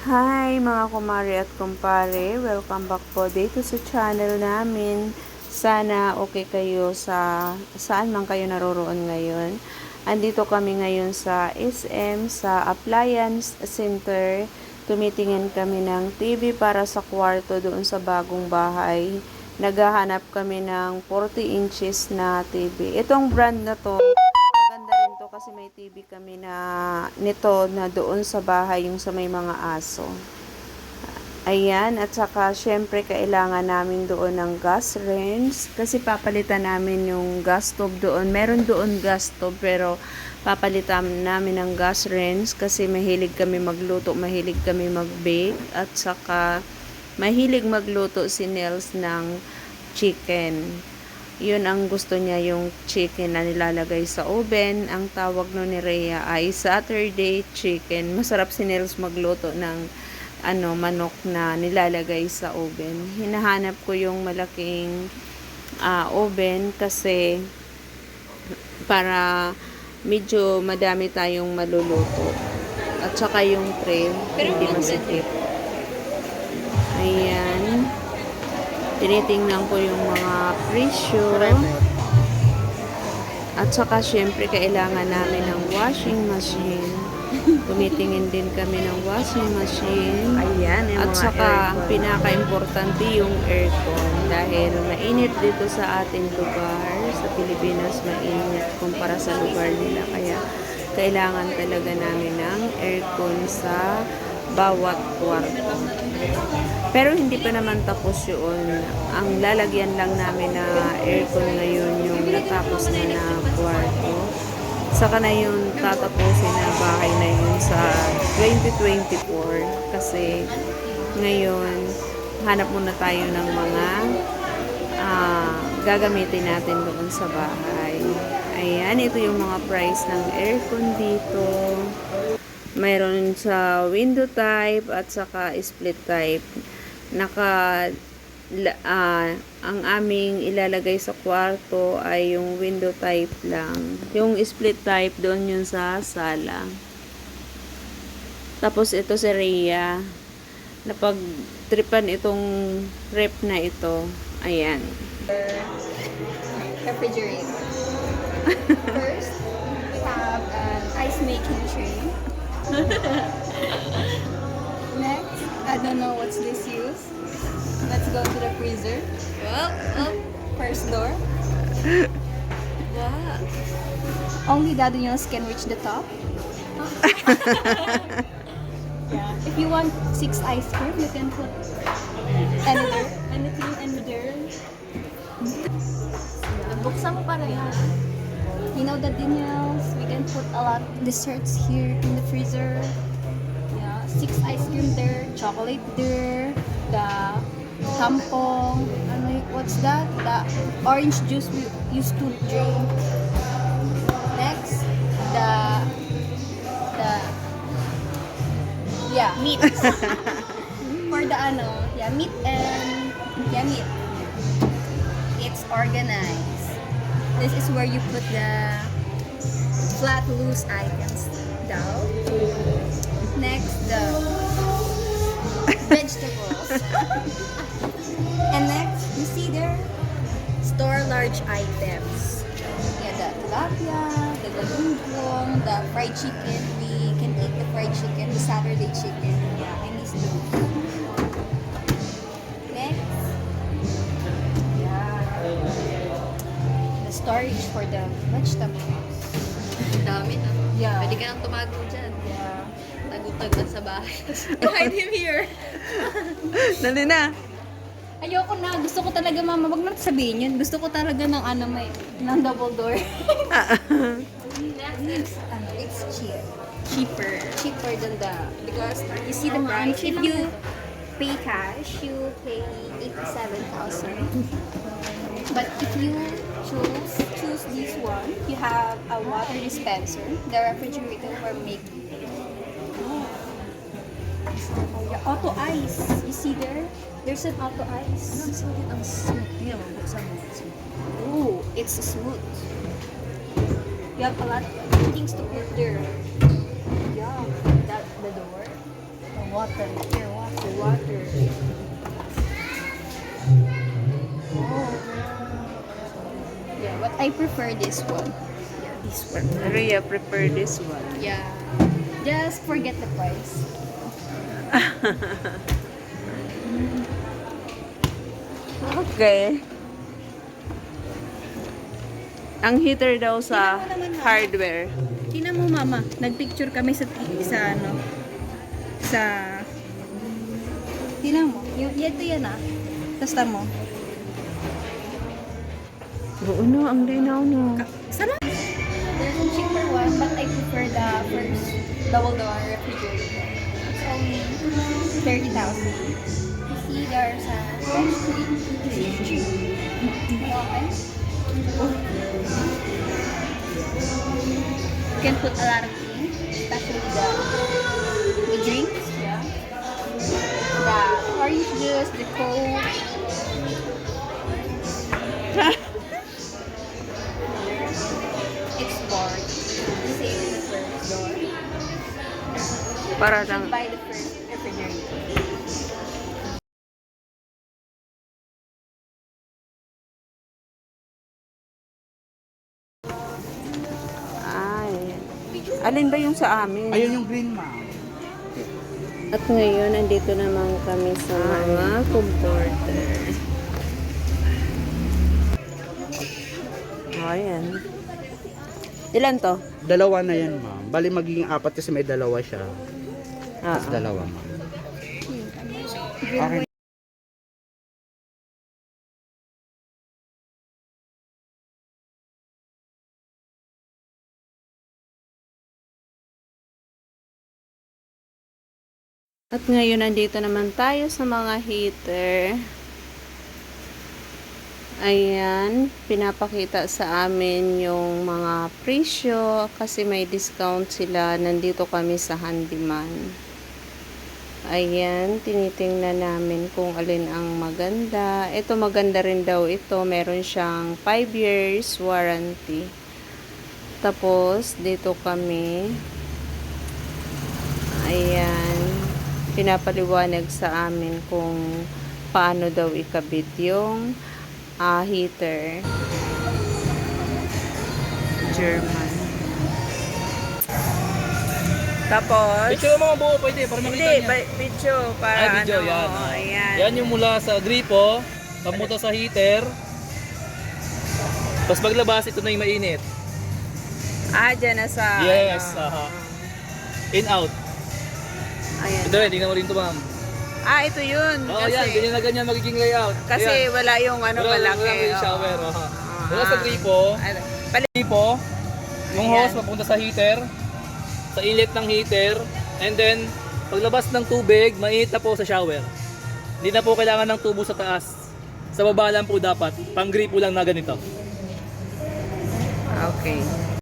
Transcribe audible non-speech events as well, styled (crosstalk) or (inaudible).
Hi mga kumari at kumpare, welcome back po dito sa channel namin. Sana okay kayo sa saan man kayo naroroon ngayon. Andito kami ngayon sa SM, sa Appliance Center. Tumitingin kami ng TV para sa kwarto doon sa bagong bahay. Naghahanap kami ng 40 inches na TV. Itong brand na to, TV kami na nito na doon sa bahay yung sa may mga aso. Ayan, at saka syempre kailangan namin doon ng gas range kasi papalitan namin yung gas stove doon. Meron doon gas stove pero papalitan namin ng gas range kasi mahilig kami magluto, mahilig kami mag-bake at saka mahilig magluto si Nels ng chicken. Yun ang gusto niya yung chicken na nilalagay sa oven. Ang tawag no ni Rhea ay Saturday chicken. Masarap si Nels magluto ng ano manok na nilalagay sa oven. Hinahanap ko yung malaking ah, oven kasi para medyo madami tayong maluluto. At saka yung tray, hindi masikip. Ayan. Tinitingnan ko yung mga presyo. At saka syempre kailangan namin ng washing machine. (laughs) Tumitingin din kami ng washing machine. Ayan, yung At mga saka aircon. pinaka-importante yung aircon dahil mainit dito sa ating lugar. Sa Pilipinas mainit kumpara sa lugar nila. Kaya kailangan talaga namin ng aircon sa bawat kwarto. Pero hindi pa naman tapos yun. Ang lalagyan lang namin na aircon ngayon yung natapos na na kwarto. Saka na yun tatapusin na bahay na yun sa 2024. Kasi ngayon, hanap muna tayo ng mga ah, gagamitin natin doon sa bahay. Ayan, ito yung mga price ng aircon dito. Mayroon sa window type at saka split type. Naka ah, ang aming ilalagay sa kwarto ay yung window type lang. Yung split type doon yun sa sala. Tapos ito si Rhea. Napag-tripan itong rep na ito. Ayan. refrigerator. (laughs) First, we have an ice making tray. (laughs) I don't know what's this use. Let's go to the freezer. Well, oh, first door. Wow. Only Daniels can reach the top. (laughs) yeah. If you want six ice cream, you can put another, anything in there. Buksan mo para yan. You know the Daniels, we can put a lot of desserts here in the freezer. Yeah, six ice cream there, chocolate there, the tampong, ano, what's that? The orange juice we used to drink. Next, the, the, yeah, meat. (laughs) For the ano, yeah, meat and, yeah, meat. It's organized. This is where you put the flat loose items down. Next, the vegetables. (laughs) and next, you see there, store large items. Yeah, the tilapia, the galunggong, the fried chicken. We can eat the fried chicken, the Saturday chicken. Yeah, and these two. Next, yeah, the storage for the vegetables. Ang dami na. Yeah. Pwede ka nang tumago dyan. Yeah. Tagutag lang sa bahay. (laughs) Hide him here. (laughs) Dali na. Ayoko na. Gusto ko talaga, mama, wag na sabihin yun. Gusto ko talaga ng ano, may, ng double door. it's, (laughs) ano, it's cheap. Cheaper. Cheaper than the, because you see the price. If you pay cash, you pay 87,000. But if you choose, choose this one, you have a water dispenser, the refrigerator for make auto ice. You see there? There's an auto ice. Ang smooth yun. Buksan mo. Ooh, it's smooth. You have a lot of things to put there. Yeah, that the door. The water. Here, water. Water. Oh. Yeah, but I prefer this one. Yeah, this one. Rhea prefer this one. Yeah. Just forget the price. Okay. Ang heater daw sa Tingnan mo naman, mama. hardware. Tingnan mo mama, nagpicture kami sa sa ano sa Tingnan mo, yung ito yan ah. Tasta mo. Oo no, ang linaw no. Sarap. There's a cheaper one, but I prefer the first double door refrigerator. It's only 30,000. You see there's a touch screen. It's. Okay. You can put a lot of things, especially the, the drinks. Yeah. The orange juice, the coke. (laughs) Para should buy the first refrigerator. ay. Alin ba yung sa amin? Ayun yung green ma'am. At ngayon, andito naman kami sa mga comforter. Oh, ayan. Ilan to? Dalawa na yan ma'am. Bali magiging apat kasi may dalawa siya. Tapos dalawa ma'am. Okay. At ngayon, nandito naman tayo sa mga heater. Ayan, pinapakita sa amin yung mga presyo kasi may discount sila. Nandito kami sa handyman. Ayan, tinitingnan namin kung alin ang maganda. Ito maganda rin daw ito. Meron siyang 5 years warranty. Tapos, dito kami. Ayan, pinapaliwanag sa amin kung paano daw ikabit yung ah, heater. German. Tapos, Picture mo buo pwede para makita hindi, niya. ba- video para Ay, video, ano, yan. oh, ayan. Yan yung mula sa gripo, pamunta sa heater. Tapos paglabas, ito na yung mainit. Ah, dyan na sa, Yes, ano, aha. In, out. ayan. Ito rin, tingnan mo rin ito ma'am. Ah, ito yun. Oo, kasi, yan, ganyan na ganyan magiging layout. kasi Ayan. wala yung ano, Wala- malaki. wala yung oo. shower, aha. Ah. Mula sa gripo, pali- gripo, yung Ayan. hose papunta sa heater, sa inlet ng heater, and then paglabas ng tubig, mainit na po sa shower. Hindi na po kailangan ng tubo sa taas. Sa baba lang po dapat, pang gripo lang na ganito. Okay.